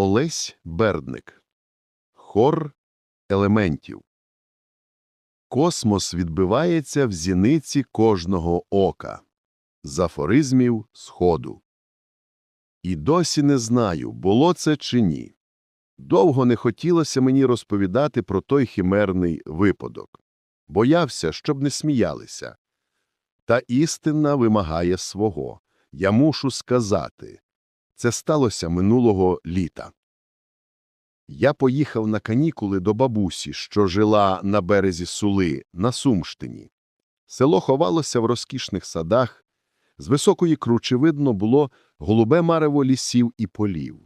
Олесь Бердник. Хор елементів. Космос відбивається в зіниці кожного ока. З афоризмів Сходу. І досі не знаю, було це чи ні. Довго не хотілося мені розповідати про той химерний випадок. Боявся, щоб не сміялися. Та істина вимагає свого. Я мушу сказати. Це сталося минулого літа. Я поїхав на канікули до бабусі, що жила на березі Сули, на Сумштині. Село ховалося в розкішних садах, з високої кручі видно було голубе марево лісів і полів.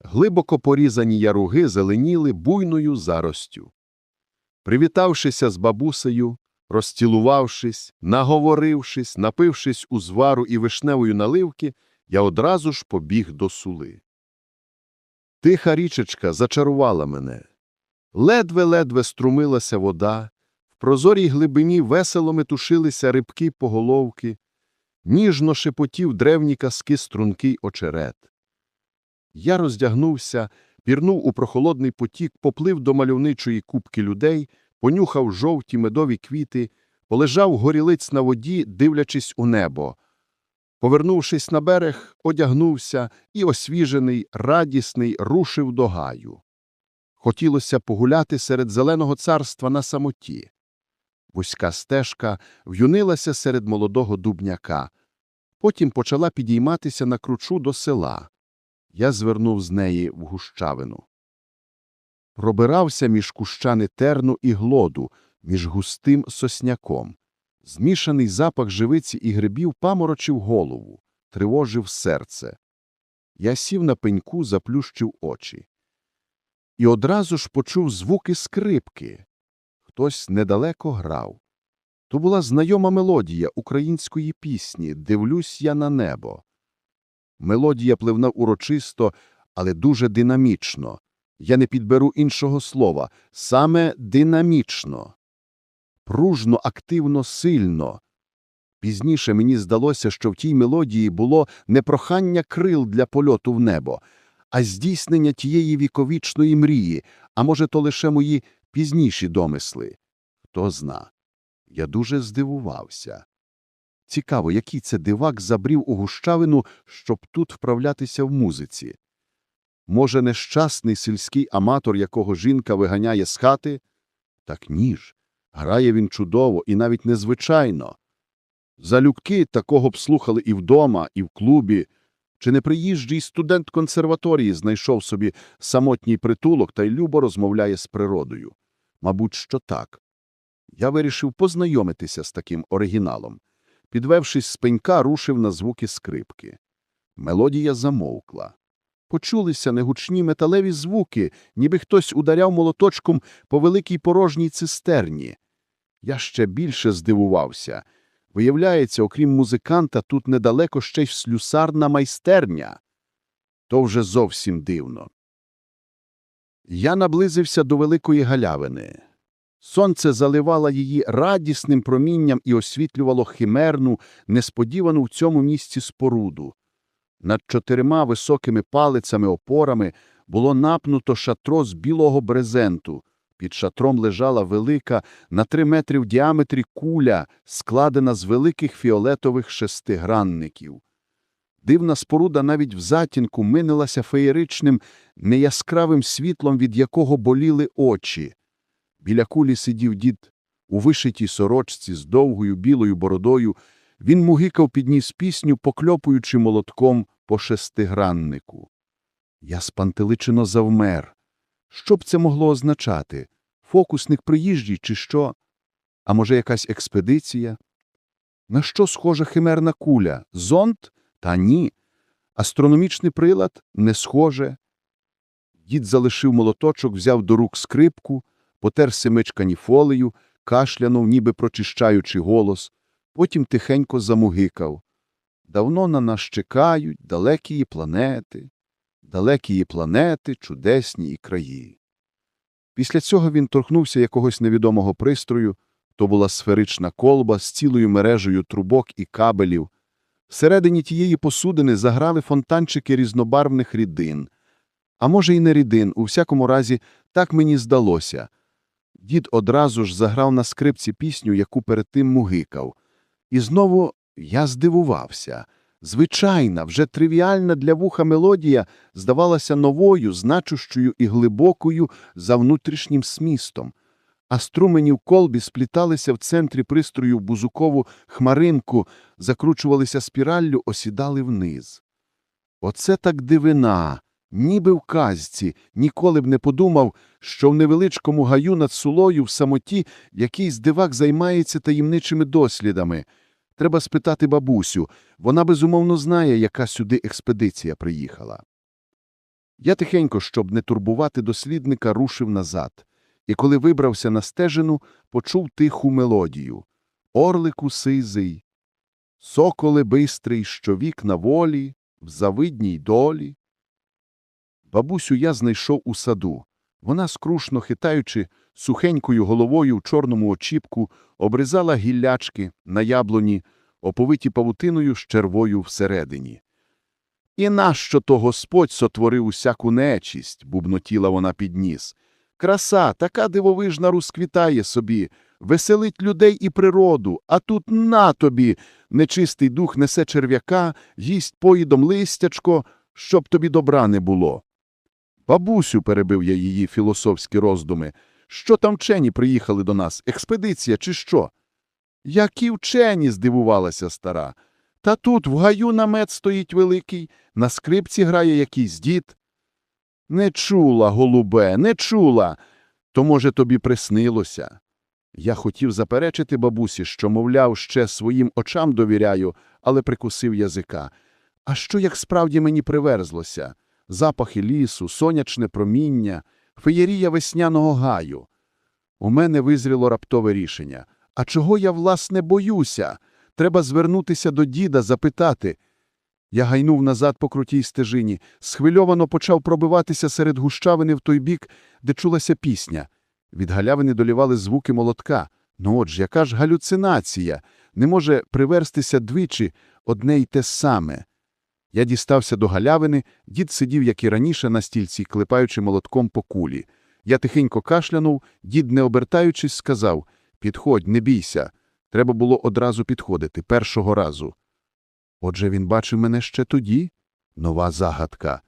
Глибоко порізані яруги зеленіли буйною заростю. Привітавшися з бабусею, розцілувавшись, наговорившись, напившись узвару і вишневої наливки, я одразу ж побіг до сули. Тиха річечка зачарувала мене. Ледве-ледве струмилася вода, в прозорій глибині весело метушилися рибки поголовки, ніжно шепотів древні казки стрункий очерет. Я роздягнувся, пірнув у прохолодний потік, поплив до мальовничої купки людей, понюхав жовті медові квіти, полежав горілиць на воді, дивлячись у небо. Повернувшись на берег, одягнувся і, освіжений, радісний, рушив до гаю. Хотілося погуляти серед зеленого царства на самоті. Вузька стежка в'юнилася серед молодого дубняка, потім почала підійматися на кручу до села. Я звернув з неї в гущавину. Пробирався між кущани терну і глоду, між густим сосняком. Змішаний запах живиці і грибів паморочив голову, тривожив серце. Я сів на пеньку, заплющив очі. І одразу ж почув звуки скрипки. Хтось недалеко грав. То була знайома мелодія української пісні «Дивлюсь я на небо». Мелодія пливна урочисто, але дуже динамічно. Я не підберу іншого слова. Саме динамічно. Пружно, активно, сильно. Пізніше мені здалося, що в тій мелодії було не прохання крил для польоту в небо, а здійснення тієї віковічної мрії, а може, то лише мої пізніші домисли. Хто зна. Я дуже здивувався. Цікаво, який це дивак забрів у гущавину, щоб тут вправлятися в музиці. Може, нещасний сільський аматор, якого жінка виганяє з хати? Так ні ж. Грає він чудово і навіть незвичайно. Залюбки такого б слухали і вдома, і в клубі. Чи не приїжджий студент консерваторії знайшов собі самотній притулок та й любо розмовляє з природою? Мабуть, що так. Я вирішив познайомитися з таким оригіналом. Підвевшись з пенька, рушив на звуки скрипки. Мелодія замовкла. Почулися негучні металеві звуки, ніби хтось ударяв молоточком по великій порожній цистерні. Я ще більше здивувався. Виявляється, окрім музиканта, тут недалеко ще й слюсарна майстерня. То вже зовсім дивно. Я наблизився до великої галявини. Сонце заливало її радісним промінням і освітлювало химерну, несподівану в цьому місці споруду. Над чотирма високими палицями-опорами було напнуто шатро з білого брезенту. Під шатром лежала велика на три метри в діаметрі куля, складена з великих фіолетових шестигранників. Дивна споруда навіть в затінку минилася феєричним, неяскравим світлом, від якого боліли очі. Біля кулі сидів дід у вишитій сорочці з довгою білою бородою. Він мугикав підніс пісню, покльопуючи молотком по шестиграннику. Я спантеличено завмер. Що б це могло означати? Фокусник приїжджий чи що? А може, якась експедиція? На що схожа химерна куля? Зонд? Та ні. Астрономічний прилад? Не схоже. Дід залишив молоточок, взяв до рук скрипку, потер семичкані фолею, кашлянув, ніби прочищаючи голос, потім тихенько замугикав. Давно на нас чекають далекі планети, далекі планети, чудесні і краї. Після цього він торкнувся якогось невідомого пристрою, то була сферична колба з цілою мережею трубок і кабелів. Всередині тієї посудини заграли фонтанчики різнобарвних рідин. А може, і не рідин, у всякому разі, так мені здалося. Дід одразу ж заграв на скрипці пісню, яку перед тим мугикав. І знову я здивувався. Звичайна, вже тривіальна для вуха мелодія здавалася новою, значущою і глибокою за внутрішнім смістом. А струмені в колбі спліталися в центрі пристрою в бузукову хмаринку, закручувалися спіраллю, осідали вниз. Оце так дивина, ніби в казці, ніколи б не подумав, що в невеличкому гаю над сулою в самоті якийсь дивак займається таємничими дослідами. Треба спитати бабусю, вона безумовно знає, яка сюди експедиція приїхала. Я тихенько, щоб не турбувати дослідника, рушив назад, і коли вибрався на стежину, почув тиху мелодію. Орлику сизий, соколе бистрий, що вік на волі, в завидній долі. Бабусю я знайшов у саду. Вона, скрушно хитаючи, сухенькою головою в чорному очіпку, обрізала гіллячки на яблуні, оповиті павутиною з червою всередині. І нащо то Господь сотворив усяку нечість, бубнотіла вона під ніс. Краса, така дивовижна розквітає собі, веселить людей і природу, а тут на тобі нечистий дух несе черв'яка, їсть поїдом листячко, щоб тобі добра не було. Бабусю, перебив я її філософські роздуми, що там вчені приїхали до нас, експедиція чи що? Які вчені, здивувалася стара. Та тут в гаю намет стоїть великий, на скрипці грає якийсь дід. Не чула, голубе, не чула. То, може, тобі приснилося. Я хотів заперечити бабусі, що, мовляв, ще своїм очам довіряю, але прикусив язика. А що, як справді мені приверзлося? Запахи лісу, сонячне проміння, феєрія весняного гаю. У мене визріло раптове рішення. А чого я, власне, боюся? Треба звернутися до діда, запитати. Я гайнув назад по крутій стежині, схвильовано почав пробиватися серед гущавини в той бік, де чулася пісня. Від галявини долівали звуки молотка. Ну от ж, яка ж галюцинація? Не може приверстися двічі одне й те саме. Я дістався до галявини, дід сидів, як і раніше, на стільці, клепаючи молотком по кулі. Я тихенько кашлянув, дід, не обертаючись, сказав «Підходь, не бійся». Треба було одразу підходити, першого разу. Отже, він бачив мене ще тоді? Нова загадка.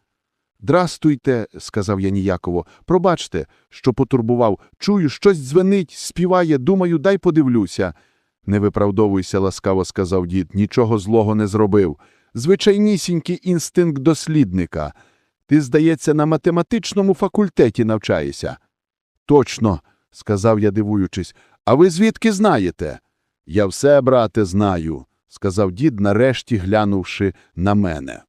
«Драстуйте», – сказав я ніяково, – «пробачте, що потурбував. Чую, щось дзвенить, співає, думаю, дай подивлюся». «Не виправдовуйся», – ласкаво сказав дід, – «нічого злого не зробив. Звичайнісінький інстинкт дослідника. Ти, здається, на математичному факультеті навчаєшся». «Точно», – сказав я, дивуючись, – «а ви звідки знаєте?» «Я все, брате, знаю», – сказав дід, нарешті глянувши на мене.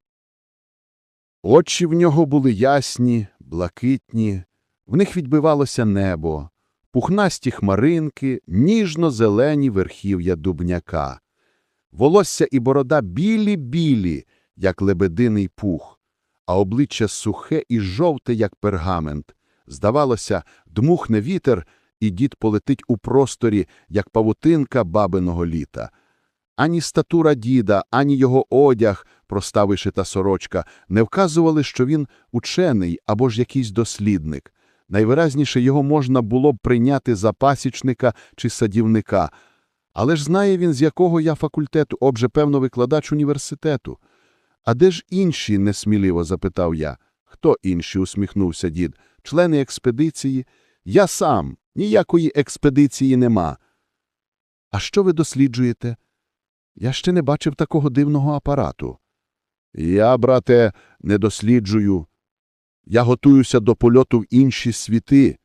Очі в нього були ясні, блакитні, в них відбивалося небо, пухнасті хмаринки, ніжно-зелені верхів'я дубняка. Волосся і борода білі-білі, як лебединий пух, а обличчя сухе і жовте, як пергамент. Здавалося, дмухне вітер, і дід полетить у просторі, як павутинка бабиного літа. Ані статура діда, ані його одяг, проста вишита сорочка, не вказували, що він учений або ж якийсь дослідник. Найвиразніше його можна було б прийняти за пасічника чи садівника. Але ж знає він, з якого я факультету, обже, певно, викладач університету. А де ж інші, несміливо запитав я. Хто інші, усміхнувся дід. Члени експедиції? Я сам. Ніякої експедиції нема. А що ви досліджуєте? Я ще не бачив такого дивного апарату. Я, брате, не досліджую. Я готуюся до польоту в інші світи.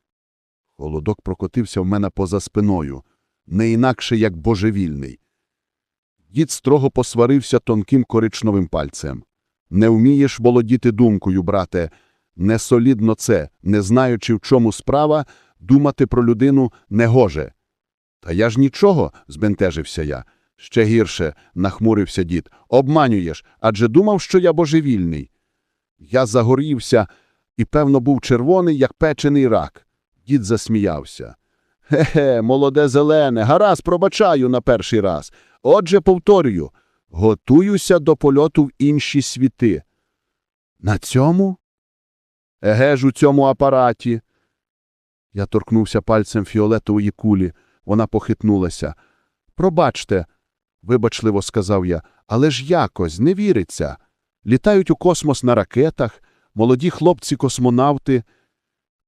Холодок прокотився в мене поза спиною, не інакше, як божевільний. Дід строго посварився тонким коричневим пальцем. Не вмієш володіти думкою, брате. Несолідно це, не знаючи, в чому справа, думати про людину не гоже. Та я ж нічого, збентежився я. Ще гірше, нахмурився дід. Обманюєш, адже думав, що я божевільний. Я загорівся і, певно, був червоний, як печений рак. Дід засміявся. Хе-хе, молоде зелене, гаразд, пробачаю на перший раз. Отже, повторюю, готуюся до польоту в інші світи. На цьому Еге ж у цьому апараті. Я торкнувся пальцем фіолетової кулі. Вона похитнулася. Пробачте, вибачливо сказав я, але ж якось не віриться. Літають у космос на ракетах, молоді хлопці-космонавти.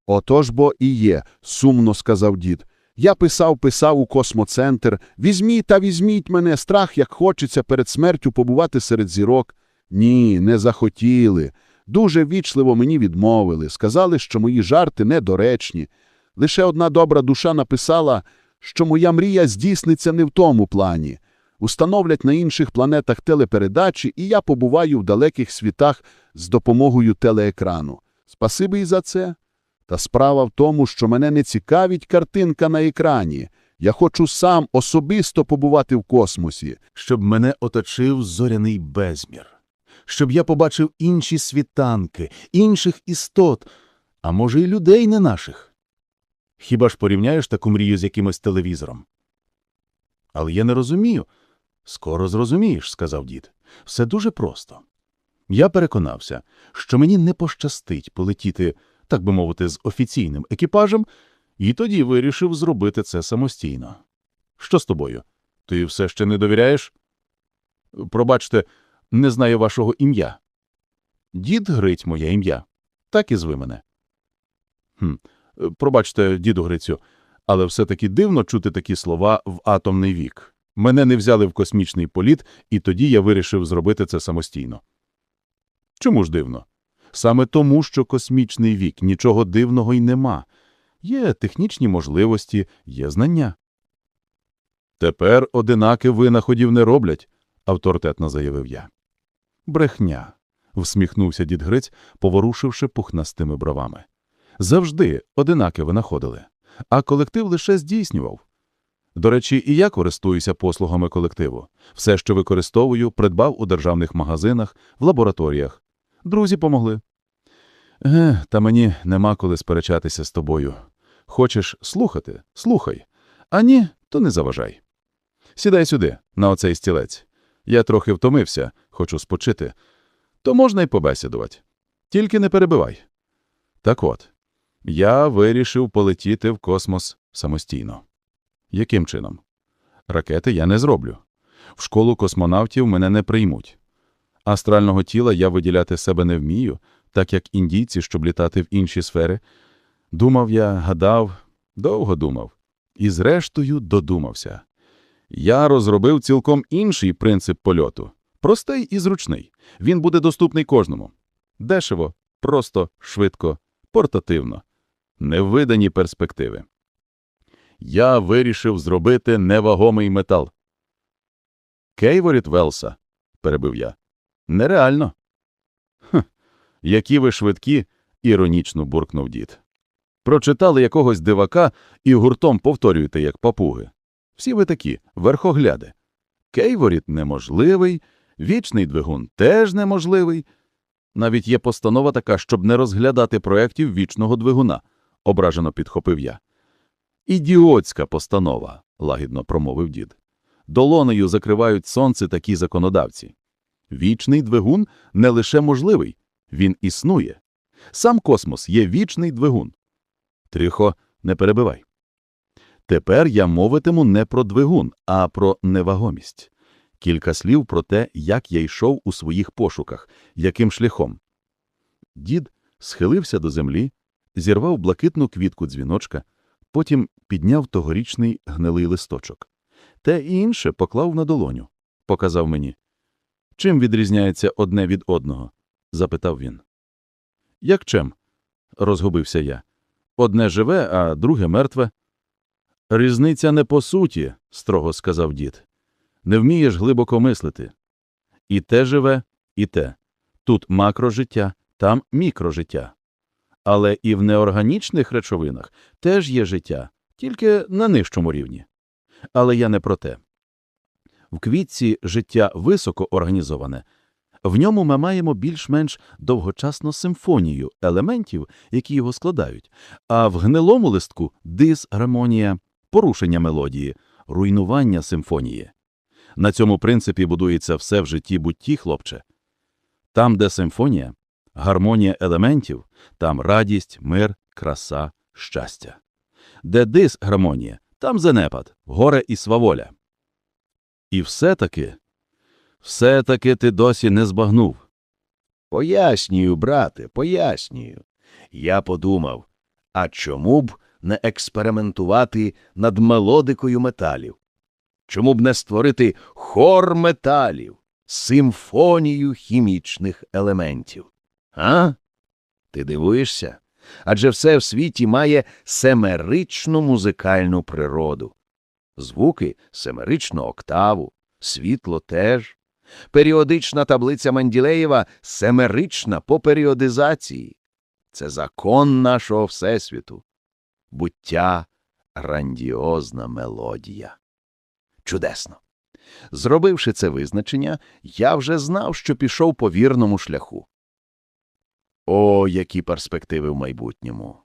Отож бо і є, сумно сказав дід. Я писав, писав у космоцентр. Візьміть та візьміть мене, страх, як хочеться перед смертю побувати серед зірок. Ні, не захотіли. Дуже вічливо мені відмовили. Сказали, що мої жарти недоречні. Лише одна добра душа написала, що моя мрія здійсниться не в тому плані. Установлять на інших планетах телепередачі, і я побуваю в далеких світах з допомогою телеекрану. Спасибі і за це. Та справа в тому, що мене не цікавить картинка на екрані. Я хочу сам особисто побувати в космосі. щоб мене оточив зоряний безмір, щоб я побачив інші світанки, інших істот, а може, й людей не наших. Хіба ж порівняєш таку мрію з якимось телевізором? Але я не розумію. Скоро зрозумієш, сказав дід. Все дуже просто. Я переконався, що мені не пощастить полетіти, так би мовити, з офіційним екіпажем, і тоді вирішив зробити це самостійно. Що з тобою? Ти все ще не довіряєш? Пробачте, не знаю вашого ім'я. Дід Грить моє ім'я. Так і зви мене. Хм, пробачте, діду Грицю, але все-таки дивно чути такі слова в атомний вік. Мене не взяли в космічний політ, і тоді я вирішив зробити це самостійно. Чому ж дивно? Саме тому, що космічний вік нічого дивного й нема. Є технічні можливості, є знання. Тепер одинаки винаходів не роблять, авторитетно заявив я. Брехня, всміхнувся дід Гриць, поворушивши пухнастими бровами. Завжди одинаки винаходили, а колектив лише здійснював. До речі, і я користуюся послугами колективу. Все, що використовую, придбав у державних магазинах, в лабораторіях. Друзі помогли. Е, та мені нема коли сперечатися з тобою. Хочеш слухати? Слухай. А ні, то не заважай. Сідай сюди, на оцей стілець. Я трохи втомився, хочу спочити. То можна й побесідувати. Тільки не перебивай. Так от, я вирішив полетіти в космос самостійно. Яким чином? Ракети я не зроблю. В школу космонавтів мене не приймуть. Астрального тіла я виділяти себе не вмію, так як індійці, щоб літати в інші сфери. Думав я, гадав, довго думав. І зрештою додумався. Я розробив цілком інший принцип польоту. Простий і зручний. Він буде доступний кожному. Дешево, просто, швидко, портативно. Невидані перспективи. Я вирішив зробити невагомий метал. Кейворіт Велса, перебив я. Нереально. Хм, які ви швидкі, іронічно буркнув дід. Прочитали якогось дивака і гуртом повторюєте, як папуги. Всі ви такі, верхогляди. Кейворіт неможливий, вічний двигун теж неможливий. Навіть є постанова така, щоб не розглядати проєктів вічного двигуна, ображено підхопив я. Ідіотська постанова, лагідно промовив дід. Долонею закривають сонце такі законодавці. Вічний двигун не лише можливий, він існує. Сам космос є вічний двигун. Трихо, не перебивай. Тепер я мовитиму не про двигун, а про невагомість. Кілька слів про те, як я йшов у своїх пошуках, яким шляхом. Дід схилився до землі, зірвав блакитну квітку дзвіночка, потім підняв тогорічний гнилий листочок. Те і інше поклав на долоню, показав мені. Чим відрізняється одне від одного? запитав він. Як чим? розгубився я. Одне живе, а друге мертве. Різниця не по суті, строго сказав дід. Не вмієш глибоко мислити. І те живе, і те. Тут макрожиття, там мікрожиття. Але і в неорганічних речовинах теж є життя, тільки на нижчому рівні. Але я не про те. В квітці життя високо організоване. В ньому ми маємо більш-менш довгочасну симфонію елементів, які його складають, а в гнилому листку дисгармонія, порушення мелодії, руйнування симфонії. На цьому принципі будується все в житті будь-ті, хлопче. Там, де симфонія, гармонія елементів там радість, мир, краса, щастя. Де дисгармонія, там занепад, горе і сваволя. І все-таки, все-таки ти досі не збагнув. Пояснюю, брате, пояснюю. Я подумав, а чому б не експериментувати над мелодикою металів? Чому б не створити хор металів, симфонію хімічних елементів? А? Ти дивуєшся? Адже все в світі має семеричну музикальну природу. Звуки – семеричну октаву, світло теж. Періодична таблиця Менділеєва семерична по періодизації. Це закон нашого Всесвіту. Буття – грандіозна мелодія. Чудесно. Зробивши це визначення, я вже знав, що пішов по вірному шляху. О, які перспективи в майбутньому!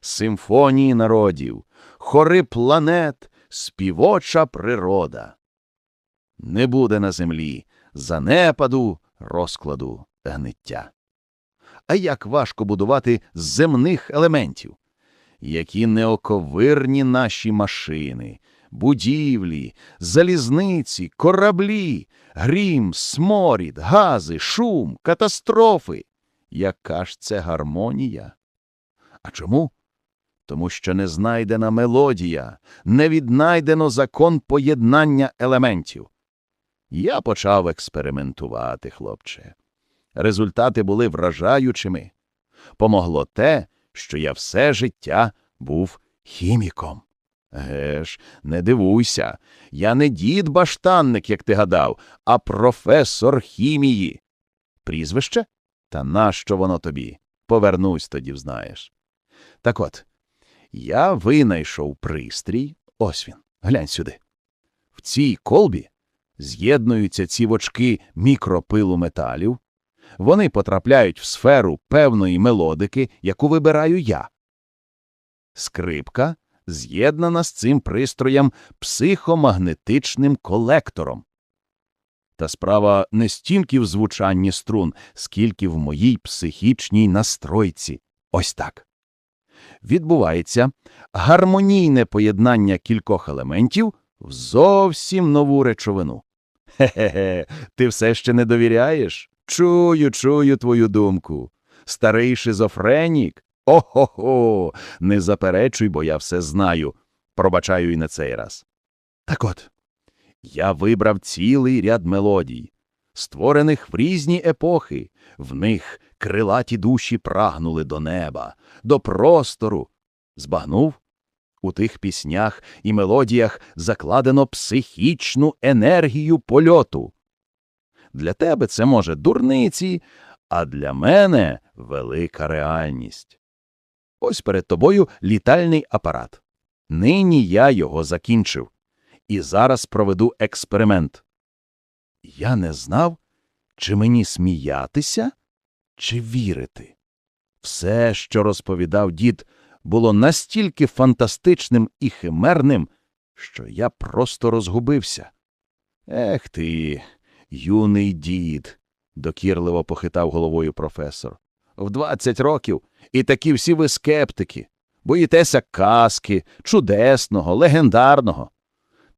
Симфонії народів, хори планет, співоча природа. Не буде на землі занепаду, розкладу, гниття. А як важко будувати з земних елементів? Які неоковирні наші машини, будівлі, залізниці, кораблі, грім, сморід, гази, шум, катастрофи. Яка ж це гармонія? А чому? Тому що не знайдена мелодія, не віднайдено закон поєднання елементів. Я почав експериментувати, хлопче. Результати були вражаючими. Помогло те, що я все життя був хіміком. Геш, не дивуйся, я не дід баштанник, як ти гадав, а професор хімії. Прізвище? Та нащо воно тобі? Повернусь тоді, взнаєш. Так от, я винайшов пристрій, ось він, глянь сюди. В цій колбі з'єднуються цівочки мікропилу металів, вони потрапляють в сферу певної мелодики, яку вибираю я. Скрипка з'єднана з цим пристроєм психомагнетичним колектором. Та справа не стільки в звучанні струн, скільки в моїй психічній настройці. Ось так. Відбувається гармонійне поєднання кількох елементів в зовсім нову речовину. Хе-хе, ти все ще не довіряєш? Чую, чую твою думку. Старий шизофренік? О-хо-хо! Не заперечуй, бо я все знаю. Пробачаю і на цей раз. Так от, я вибрав цілий ряд мелодій, створених в різні епохи. В них крилаті душі прагнули до неба, до простору. Збагнув? У тих піснях і мелодіях закладено психічну енергію польоту. Для тебе це, може, дурниці, а для мене велика реальність. Ось перед тобою літальний апарат. Нині я його закінчив. І зараз проведу експеримент. Я не знав, чи мені сміятися, чи вірити. Все, що розповідав дід, було настільки фантастичним і химерним, що я просто розгубився. Ех ти, юний дід, докірливо похитав головою професор. В двадцять років і такі всі ви скептики. Боїтеся казки, чудесного, легендарного.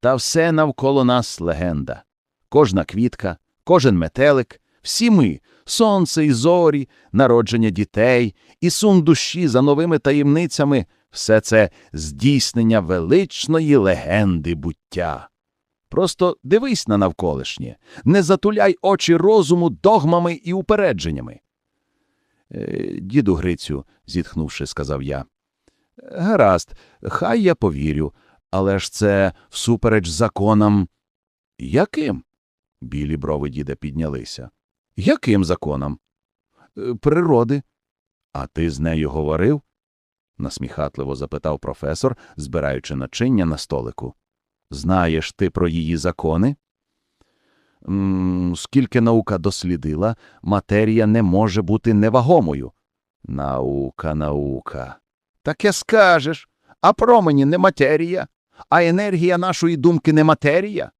Та все навколо нас легенда. Кожна квітка, кожен метелик, всі ми, сонце і зорі, народження дітей, і сум душі за новими таємницями все це здійснення величної легенди буття. Просто дивись на навколишнє, не затуляй очі розуму догмами і упередженнями. Е, діду Грицю, зітхнувши, сказав я. Гаразд, хай я повірю, але ж це всупереч законам. Яким? Білі брови діда піднялися. Яким законам? «Е, Природи. А ти з нею говорив? насміхатливо запитав професор, збираючи начиння на столику. Знаєш ти про її закони? Скільки наука дослідила, матерія не може бути невагомою. Наука, наука. Таке скажеш. А промені не матерія, а енергія нашої думки не матерія.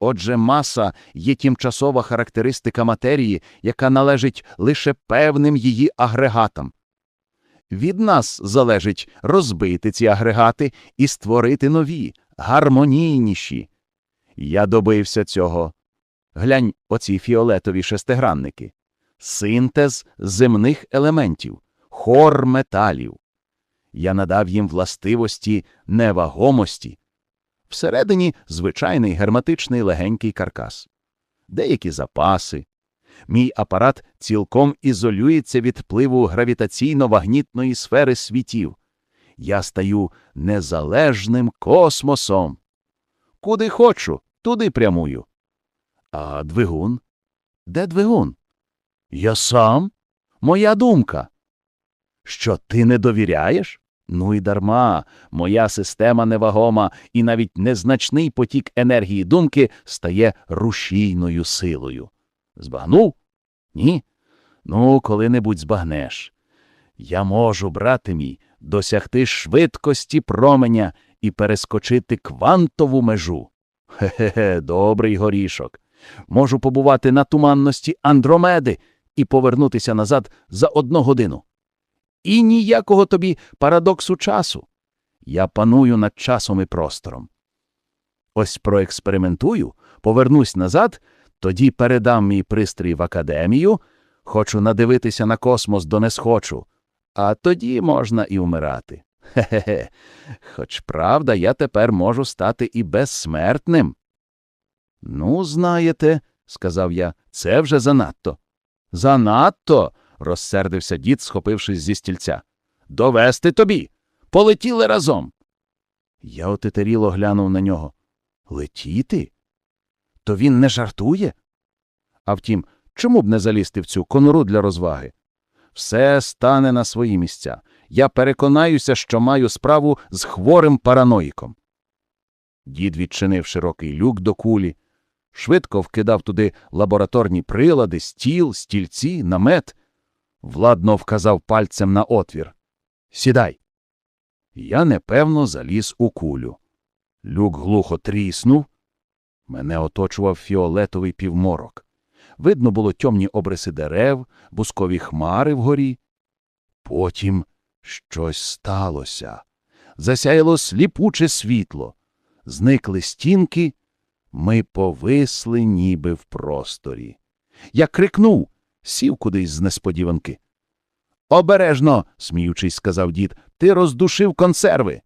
Отже, маса є тимчасова характеристика матерії, яка належить лише певним її агрегатам. Від нас залежить розбити ці агрегати і створити нові, гармонійніші. Я добився цього. Глянь оці фіолетові шестигранники. Синтез земних елементів, хор металів. Я надав їм властивості невагомості. Всередині звичайний герметичний легенький каркас. Деякі запаси. Мій апарат цілком ізолюється від впливу гравітаційно-вагнітної сфери світів. Я стаю незалежним космосом. Куди хочу, туди прямую. А двигун? Де двигун? Я сам? Моя думка. Що ти не довіряєш? Ну і дарма, моя система невагома, і навіть незначний потік енергії думки стає рушійною силою. Збагнув? Ні? Ну, коли-небудь збагнеш. Я можу, брате мій, досягти швидкості променя і перескочити квантову межу. Хе-хе, добрий горішок. Можу побувати на туманності Андромеди і повернутися назад за одну годину. І ніякого тобі парадоксу часу. Я паную над часом і простором. Ось проекспериментую, повернусь назад, тоді передам мій пристрій в академію, хочу надивитися на космос, до не схочу, а тоді можна і вмирати. Хе-хе-хе. Хоч правда, я тепер можу стати і безсмертним. Ну, знаєте, сказав я, це вже занадто. Занадто. Розсердився дід, схопившись зі стільця. Довести тобі. Полетіли разом. Я отетеріло глянув на нього. Летіти? То він не жартує? А втім, чому б не залізти в цю конуру для розваги? Все стане на свої місця. Я переконаюся, що маю справу з хворим параноїком. Дід відчинив широкий люк до кулі, швидко вкидав туди лабораторні прилади, стіл, стільці, намет, владно вказав пальцем на отвір. Сідай. Я непевно заліз у кулю. Люк глухо тріснув. Мене оточував фіолетовий півморок. Видно було тьомні обриси дерев, бускові хмари вгорі. Потім щось сталося. Засяяло сліпуче світло. Зникли стінки. Ми повисли ніби в просторі. Я крикнув, сів кудись з несподіванки. Обережно, сміючись, сказав дід, ти роздушив консерви.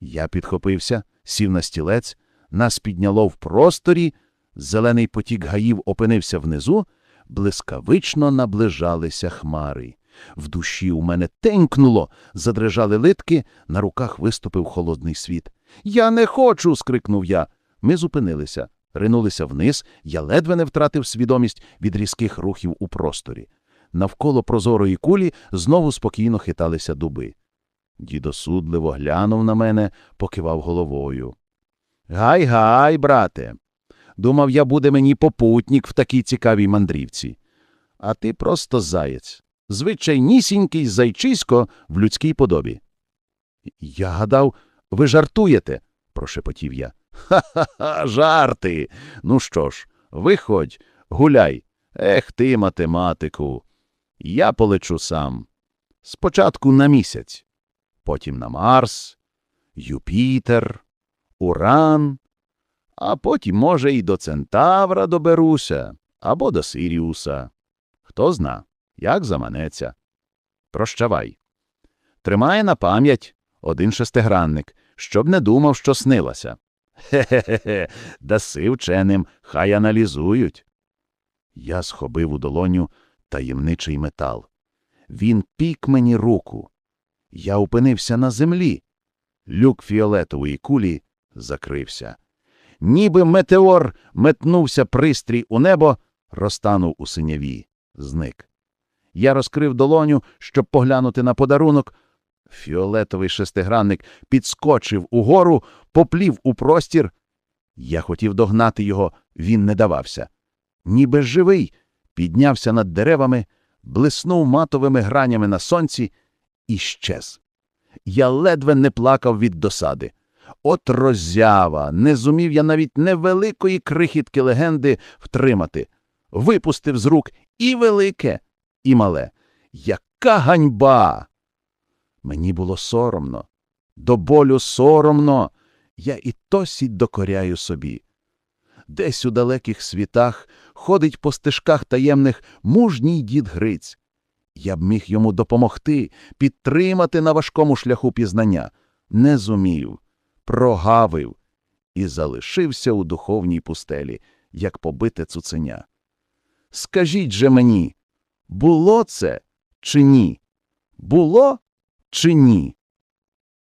Я підхопився, сів на стілець, нас підняло в просторі, зелений потік гаїв опинився внизу, блискавично наближалися хмари. В душі у мене тенькнуло, задрижали литки, на руках виступив холодний світ. Я не хочу. скрикнув я. Ми зупинилися, ринулися вниз, я ледве не втратив свідомість від різких рухів у просторі. Навколо прозорої кулі знову спокійно хиталися дуби. Дідо судливо глянув на мене, покивав головою. Гай, гай, брате. Думав, я буде мені попутник в такій цікавій мандрівці. А ти просто заєць. Звичайнісінький зайчисько в людській подобі. Я гадав, ви жартуєте, прошепотів я. Ха-ха-ха, жарти. Ну що ж, виходь, гуляй. Ех ти, математику. Я полечу сам. Спочатку на місяць, потім на Марс, Юпітер, Уран, а потім, може, і до Центавра доберуся, або до Сиріуса. Хто зна, як заманеться. Прощавай. Тримає на пам'ять один шестигранник, щоб не думав, що снилося. Хе-хе-хе, даси вченим, хай аналізують. Я схопив у долоню таємничий метал. Він пік мені руку. Я опинився на землі. Люк фіолетової кулі закрився. Ніби метеор метнувся пристрій у небо, розтанув у синяві, зник. Я розкрив долоню, щоб поглянути на подарунок. Фіолетовий шестигранник підскочив угору, поплів у простір. Я хотів догнати його, він не давався. Ніби живий, піднявся над деревами, блиснув матовими гранями на сонці і щез. Я ледве не плакав від досади. От роззява, не зумів я навіть невеликої крихітки легенди втримати. Випустив з рук і велике, і мале. Яка ганьба! Мені було соромно, до болю соромно, я і тосі докоряю собі. Десь у далеких світах ходить по стежках таємних мужній дід Гриць. Я б міг йому допомогти, підтримати на важкому шляху пізнання. Не зумів, прогавив і залишився у духовній пустелі, як побите цуценя. Скажіть же мені, було це чи ні? Було чи ні?